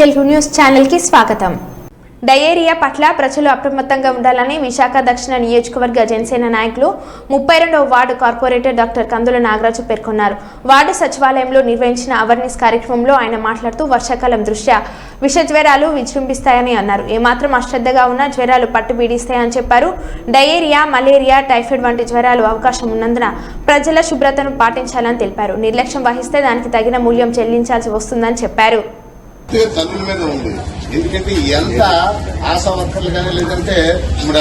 Telugu news ఛానల్కి స్వాగతం. Diarrhoea పట్ల ప్రజలు అప్రమత్తంగా ఉండాలని విశాఖ దక్షిణ నియోజకవర్గ జనసేన నాయకులు ముప్పై రెండవ ward corporator doctor Kandula Nagaraju పేర్కొన్నారు. వార్డు సచివాలయంలో నిర్వహించిన అవేర్నెస్ కార్యక్రమంలో ఆయన మాట్లాడుతూ వర్షాకాలం దృష్ట్యా విష జ్వరాలు విజృంభిస్తాయని అన్నారు. ఏమాత్రం అశ్రద్ధగా ఉన్నా జ్వరాలు పట్టు పీడిస్తాయని చెప్పారు. డయేరియా మలేరియా టైఫాయిడ్ వంటి జ్వరాలు అవకాశం ఉన్నందున ప్రజల శుభ్రతను పాటించాలని తెలిపారు. నిర్లక్ష్యం వహిస్తే దానికి తగిన మూల్యం చెల్లించాల్సి వస్తుందని చెప్పారు. పూర్తిగా తల్లుల మీద ఉంది. ఎందుకంటే ఎంత ఆశా వర్కర్లు కానీ లేదంటే ఇప్పుడు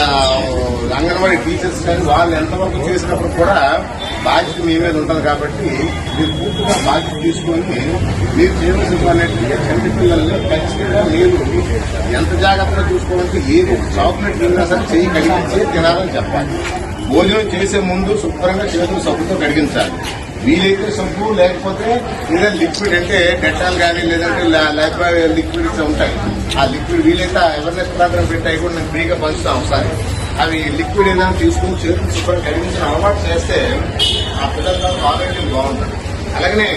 అంగన్వాడీ టీచర్స్ కానీ వాళ్ళు ఎంతవరకు చేసినప్పుడు కూడా బాధ్యత మీ మీద ఉంటుంది కాబట్టి మీరు పూర్తిగా బాధ్యత తీసుకొని మీరు చేయవలసినటువంటి పని చంటి పిల్లల్ని ఖచ్చితంగా మీరు ఎంత జాగ్రత్తగా చూసుకోవాలంటే ఏది చాక్లెట్ తిన్నా సరే చెయ్యి కడిగించే తినాలని చెప్పాలి. భోజనం చేసే ముందు శుభ్రంగా చేతులు సబ్బుతో కడిగించాలి. వీలైతే సబ్బు లేకపోతే ఏదైనా లిక్విడ్ అంటే డెటాల్ కానీ లేదంటే లేకపోతే లిక్విడ్స్ ఉంటాయి. ఆ లిక్విడ్ వీలైతే అవేర్నెస్ ప్రోగ్రామ్ పెట్టాయి కూడా నేను ఫ్రీగా పంచుతాం ఒకసారి. అవి లిక్విడ్ ఏదైనా తీసుకుని చేతులు శుభ్రం కడిగించిన అలవాటు చేస్తే ఆ పిల్లలతో ఆరోగ్యం బాగుంటుంది. అలాగనే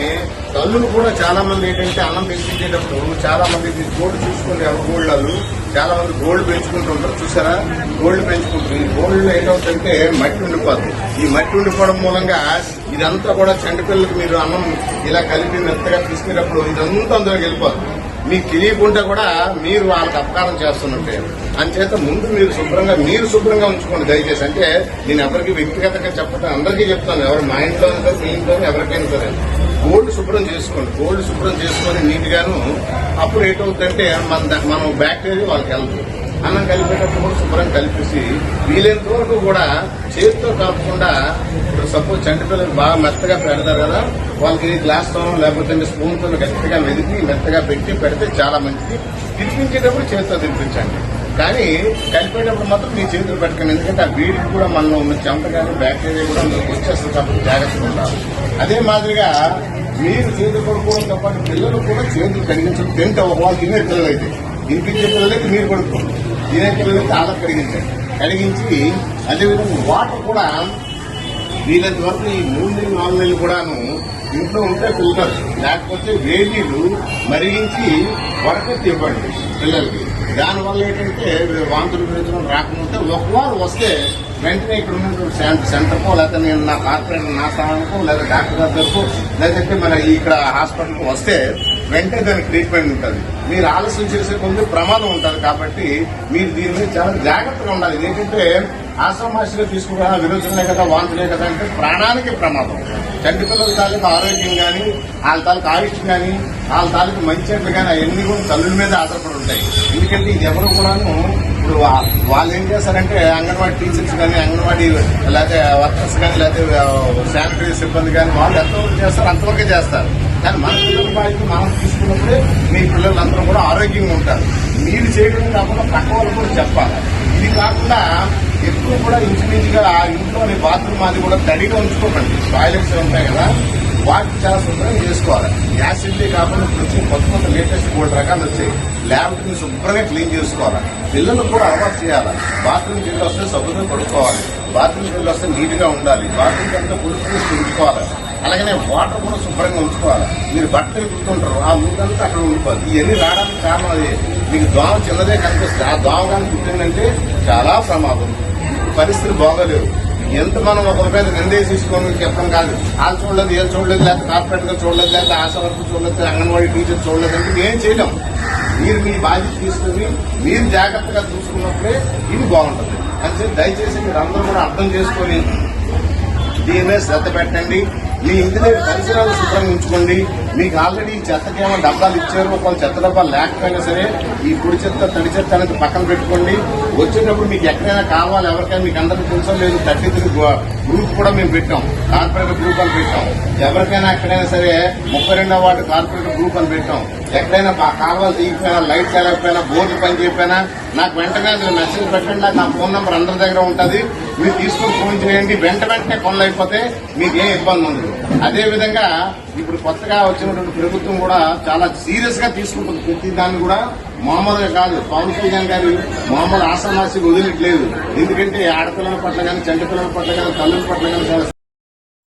తల్లులు కూడా చాలా మంది ఏంటంటే అన్నం పెంచేటప్పుడు చాలా మంది గోల్డ్ చూసుకునే గోల్డ్ గోల్డ్ చాలా మంది గోల్డ్ పెంచుకుంటుంటారు చూసారా? గోల్డ్ పెంచుకుంటారు ఈ గోల్డ్ ఏంటవుతుందంటే మట్టి ఉండిపోతుంది ఈ మట్టి ఉండిపోవడం మూలంగా ఇదంతా కూడా చంటి పిల్లలకి మీరు అన్నం ఇలా కలిపి మెత్తగా తీసుకునేటప్పుడు ఇదంతా అందులోకి వెళ్ళిపోతుంది మీకు తెలియకుండా కూడా మీరు వాళ్ళకి అపకారం చేస్తున్నట్టే. అంచేత ముందు మీరు శుభ్రంగా మీరు శుభ్రంగా ఉంచుకోండి దయచేసి. అంటే నేను ఎవరికి వ్యక్తిగతంగా చెప్పడం అందరికీ చెప్తాను. ఎవరు మా ఇంట్లో మీ ఇంట్లో ఎవరికైనా సరే. గోల్డ్ శుభ్రం చేసుకోండి. గోల్డ్ శుభ్రం చేసుకొని నీట్గాను అప్పుడు ఏటవుతుందంటే మన మనం బ్యాక్టీరియా వాళ్ళకి వెళ్తుంది అన్నం కలిపేటప్పుడు కూడా శుభ్రం కలిపేసి వీలైనంత వరకు కూడా చేతితో కలపకుండా ఇప్పుడు సపోజ్ చంటి పిల్లలు బాగా మెత్తగా పెడతారు కదా వాళ్ళకి గ్లాస్తో లేకపోతే స్పూన్తో గట్టిగా మెదిపి మెత్తగా పెట్టి పెడితే చాలా మంచిది. తినిపించేటప్పుడు చేతితో తినిపించండి. కానీ కలిపేటప్పుడు మాత్రం మీ చేతులు పెట్టకండి. ఎందుకంటే ఆ వీడికి కూడా మనలో ఉన్న చెమట కానీ బ్యాక్టీరియా కూడా మనకు వచ్చేస్తుంది కాబట్టి జాగ్రత్తగా ఉండాలి. అదే మాదిరిగా మీరు చేతులు కొడుకోవడంతో పాటు పిల్లలు కూడా చేతులు కడిగించడం తింటే వాళ్ళు తినే పిల్లలు అయితే తినిపించే పిల్లలకి మీరు కొడుకోండి దీనికి చాలా ఆధార్ కడిగించి అదేవిధంగా వాటర్ కూడా వీళ్ళంత వరకు ఈ మూడు నెలలు నాలుగు నెలలు కూడాను ఇంట్లో ఉంటే ఫిల్టర్ లేకపోతే వేడి నీళ్ళు మరిగించి వరకెత్తి ఇవ్వండి పిల్లలకి. దానివల్ల ఏంటంటే వాంతులు ప్రయోజనం రాకుండా ఒకవారు వస్తే వెంటనే ఇక్కడ ఉన్నటువంటి సెంటర్కో లేకపోతే నేను నా కార్పొరేటర్ నా స్థానానికో లేదా డాక్టర్ దగ్గరకు లేదంటే మన ఇక్కడ హాస్పిటల్కి వస్తే వెంటనే దానికి ట్రీట్మెంట్ ఉంటుంది. మీరు ఆలస్యం చేసే కొంచెం ప్రమాదం ఉంటుంది కాబట్టి మీరు దీని మీద చాలా జాగ్రత్తగా ఉండాలి. ఏంటంటే ఆశ్రమాసిగా తీసుకురా విరోచనలే కదా వాంతులే కదా అంటే ప్రాణానికి ప్రమాదం. చంటి పిల్లల తాలూకు ఆరోగ్యం కానీ వాళ్ళ తాలూకు ఆయుష్ కానీ వాళ్ళ తాలూకు మంచి కానీ అవన్నీ కూడా తల్లుల మీద ఆధారపడి ఉంటాయి. ఎందుకంటే ఇది ఎవరు కూడాను ఇప్పుడు వా- వాళ్ళు ఏం చేస్తారంటే అంగన్వాడీ టీచర్స్ కానీ అంగన్వాడీ లేకపోతే వర్కర్స్ కానీ లేకపోతే శానిటరీ సిబ్బంది కానీ వాళ్ళు ఎంతవరకు చేస్తారు అంతవరకే చేస్తారు. కానీ మన పిల్లల బాధ్యత మనం తీసుకున్నప్పుడే మీ పిల్లలందరూ కూడా ఆరోగ్యంగా ఉంటారు. మీరు చేయడం కాకుండా పక్క వాళ్ళు కూడా చెప్పాలి. ఇది కాకుండా ఎక్కువ కూడా ఇంచుమించుగా ఆ ఇంట్లోని బాత్రూమ్ అది కూడా తడిగా ఉంచుకోకండి. టాయిలెట్స్ ఉంటాయి కదా. వాటికి చాలా శుభ్రంగా చేసుకోవాలి యాసిడ్లీ కాకుండా ఇప్పుడు వచ్చి కొత్త కొత్త లేటెస్ట్ మూడు రకాలు వచ్చాయి. ల్యాబ్ని శుభ్రంగా క్లీన్ చేసుకోవాలి. పిల్లలు కూడా అలవాటు చేయాలి. బాత్రూమ్కి వెళ్ళి వస్తే సబ్బుతో పడుకోవాలి బాత్రూమ్కి వెళ్ళి వస్తే నీట్గా ఉండాలి. బాత్రూమ్కి అంతా పులుసు ఉంచుకోవాలి. అలాగనే వాటర్ కూడా శుభ్రంగా ఉంచుకోవాలి. మీరు బట్టలు కుడుతుంటారు ఆ ముందంతా అక్కడ ఉండిపోవాలి ఇవన్నీ రావడానికి కారణం అది. మీకు దోమ చిన్నదే కనిపిస్తుంది. ఆ దోమ కానీ పుట్టిందంటే చాలా ప్రమాదం. పరిస్థితులు బాగోలేవు. ఎంత మనం ఒకరి మీద నిందేసేసుకొని చెప్పడం కాదు? వాళ్ళు చూడలేదు ఏం చూడలేదు లేకపోతే కార్పొరేట్గా చూడలేదు లేకపోతే ఆశ వర్క్ చూడలేదు అంగన్వాడీ టీచర్ చూడలేదు అంటే ఏం చేయలేం. మీరు మీ బాధ్యత తీసుకుని మీరు జాగ్రత్తగా చూసుకున్నప్పుడే ఇది బాగుంటుంది. అంటే దయచేసి మీరు అందరూ కూడా అర్థం చేసుకొని దీని మీద శ్రద్ధ పెట్టండి. మీ ఇంటి దగ్గర పరిసరాలు శుభ్రంగా ఉంచుకోండి. మీకు ఆల్రెడీ చెత్తకేమో డబ్బాలు ఇచ్చారు ఒకవేళ చెత్త డబ్బాలు లేకపోయినా సరే ఈ పొడి చెత్త తడి చెత్త అనేది పక్కన పెట్టుకోండి. వచ్చేటప్పుడు మీకు ఎక్కడైనా కావాలి ఎవరికైనా మీకు అందరికీ తెలుసో లేదు థర్టీ త్రీ గ్రూప్ కూడా మేము పెట్టాం. కార్పొరేటర్ గ్రూప్ అని పెట్టాం. ఎవరికైనా ఎక్కడైనా సరే ముప్పై రెండో వార్డు కార్పొరేట్ గ్రూప్ అని పెట్టాం. ఎక్కడైనా పా- కాలువలు తీయకపోయినా లైట్ చేయలేకపోయినా బోర్డు పని చేయకపోయినా నాకు వెంటనే మీరు మెసేజ్ పెట్టండి. నాకు నా ఫోన్ నెంబర్ అందరి దగ్గర ఉంటుంది. మీరు తీసుకుని ఫోన్ చేయండి. వెంట వెంటనే పనులు అయిపోతే మీకు ఏ ఇబ్బంది ఉండదు. అదే విధంగా ఇప్పుడు కొత్తగా వచ్చినటువంటి ప్రభుత్వం కూడా చాలా సీరియస్గా తీసుకుంటుంది ప్రతి దాన్ని కూడా. మామూలుగా కాదు. పవన్ కళ్యాణ్ గారు మామూలు ఆసనాసి వదిలిట్లేదు. ఎందుకంటే ఆడపిల్లల పట్ల కానీ చంటి పిల్లల పట్ల కానీ తల్లుల పట్ల కానీ